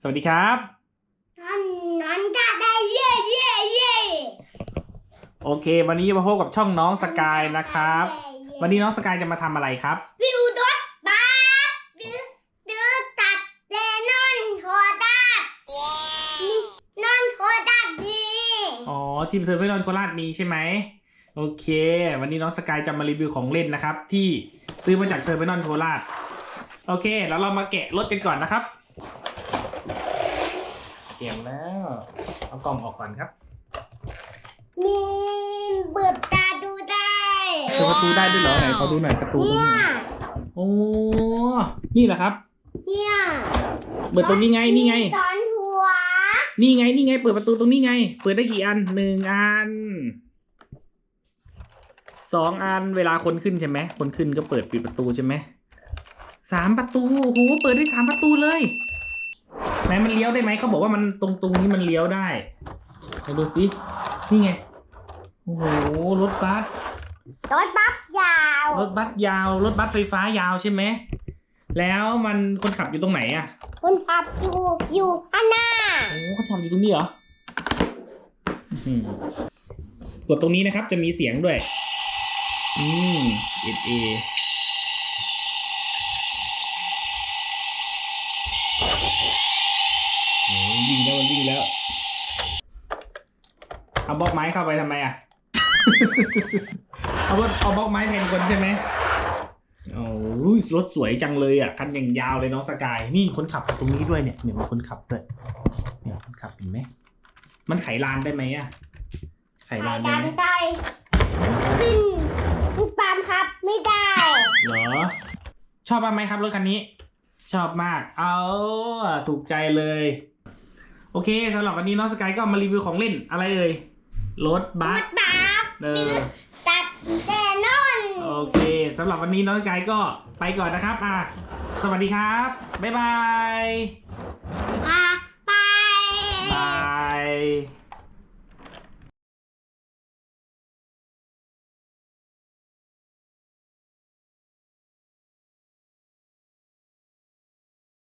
สวัสดีครับท่านนั้นจะได้เย่เย่เย่โอเค วันนี้มาพบกับช่องน้องสกายนะครับ วันนี้น้องสกายจะมาทำอะไรครับ วิวดดบัสดื้อดื้อตัดเลนอนโคดัดนี่นอนโคดัดดีอ๋อทีมเธอไม่นอนโคราชมีใช่ไหมโอเค วันนี้น้องสกายจะมารีวิวของเล่นนะครับ ที่ซื้อมาจากเธอไม่นอนโคราชโอเค แล้วเรามาแกะรถกันก่อนนะครับ เก็บแล้ว เอากล่องออกก่อนครับมีเบิดตาดูได้เปิดประตูได้ด้วยเหรอไหนขอดูหน่อยประตูตรงเนี่นี้ยหน่อยโอ้นี่เหรอครับ เนี่ยเปิดตรงนี้ไงนี่ไงตอนหัวนี่ไงนี่ไง เปิดประตูตรงนี้ไง เปิดได้กี่อันหนึ่งอันสองอันเวลาคนขึ้นใช่ไหมคนขึ้นก็เปิดปิดประตูใช่ไหมสามประตูโหเปิดได้สามประตูเลย ไหนมันเลี้ยวได้ไหมเขาบอกว่ามันตรงตรงนี้มันเลี้ยวได้ไหนดูสินี่ไงโอ้โหรถบัสรถบัสยาวรถบัสยาวรถบัสไฟฟ้ายาวใช่ไหมแล้วมันคนขับอยู่ตรงไหนอะคุณขับอยู่อยู่ข้างหน้าโอ้เขาทำอยู่ตรงนี้เหรออื้อหือกดตรงนี้นะครับจะมีเสียงด้วย อืม 11A วิ่งแล้วมันวิ่งแล้วเอาบล็อกไม้เข้าไปทำไมอะ เอาบล็อกเอาบล็อกไม้แทนคนใช่ไหมโอ้ยรถสวยจังเลยอะคันอย่างยาวเลยน้องสกายนี่คนขับตรงนี้ด้วยเนี่ยเนี่ยมีคนขับด้วยเนี่ยคนขับเห็นไหมมันไขลานได้ไหมอะไขลานได้ดันไหมได้บินลูกตามครับ ไม่ได้เหรอชอบบ้างไหมครับรถคันนี้ ชอบมาก เอาถูกใจเลย โอเคสำหรับวันนี้น้องสกายก็มารีวิวของเล่นอะไรเอ่ยรถบัรสถบัสเออตัดแน่นอนโอเคสำหรับวันนี้น้องสกายก็ไปก่อนนะครับอะสวัสดีครับ บ๊ายบายอ่า